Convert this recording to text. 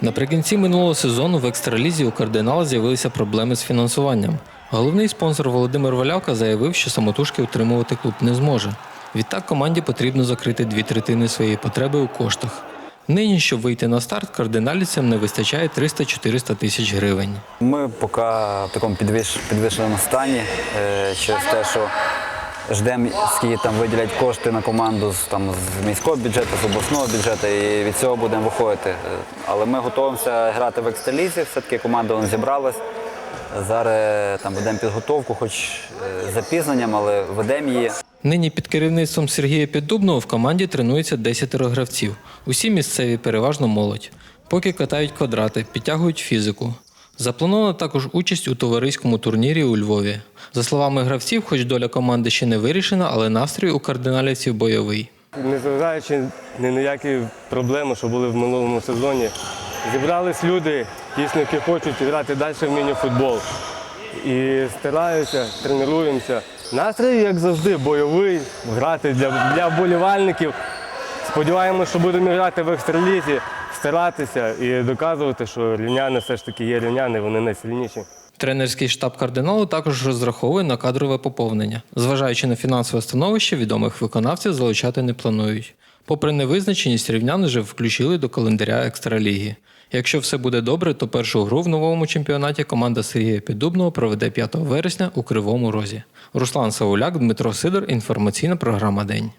Наприкінці минулого сезону в екстралізі у кардинала з'явилися проблеми з фінансуванням. Головний спонсор Володимир Валявка заявив, що самотужки утримувати клуб не зможе. Відтак команді потрібно закрити дві третини своєї потреби у коштах. Нині, щоб вийти на старт, кардиналівцям не вистачає 300-400 тисяч гривень. Ми поки в такому підвищ- підвищеному стані е, через те, що ждемо, скільки там виділять кошти на команду з, там, з міського бюджету, з обласного бюджету, і від цього будемо виходити. Але ми готуємося грати в екстралізі, все-таки команда вон зібралась. Зараз там ведемо підготовку, хоч е, з запізненням, але ведемо її. Нині під керівництвом Сергія Піддубного в команді тренується 10 гравців. Усі місцеві, переважно молодь. Поки катають квадрати, підтягують фізику. Запланована також участь у товариському турнірі у Львові. За словами гравців, хоч доля команди ще не вирішена, але настрій у кардиналівців бойовий. Незважаючи ні на які проблеми, що були в минулому сезоні, зібрались люди, дійсно, які хочуть грати далі в міні-футбол. І стараються, тренуємося. Настрій, як завжди, бойовий, грати для, для вболівальників. Сподіваємося, що будемо грати в екстралізі, старатися і доказувати, що рівняни все ж таки є рівняни, вони найсильніші. Тренерський штаб кардиналу також розраховує на кадрове поповнення. Зважаючи на фінансове становище, відомих виконавців залучати не планують. Попри невизначеність, рівнян вже включили до календаря екстраліги. Якщо все буде добре, то першу гру в новому чемпіонаті команда Сергія Піддубного проведе 5 вересня у Кривому Розі. Руслан Сауляк, Дмитро Сидор. Інформаційна програма День.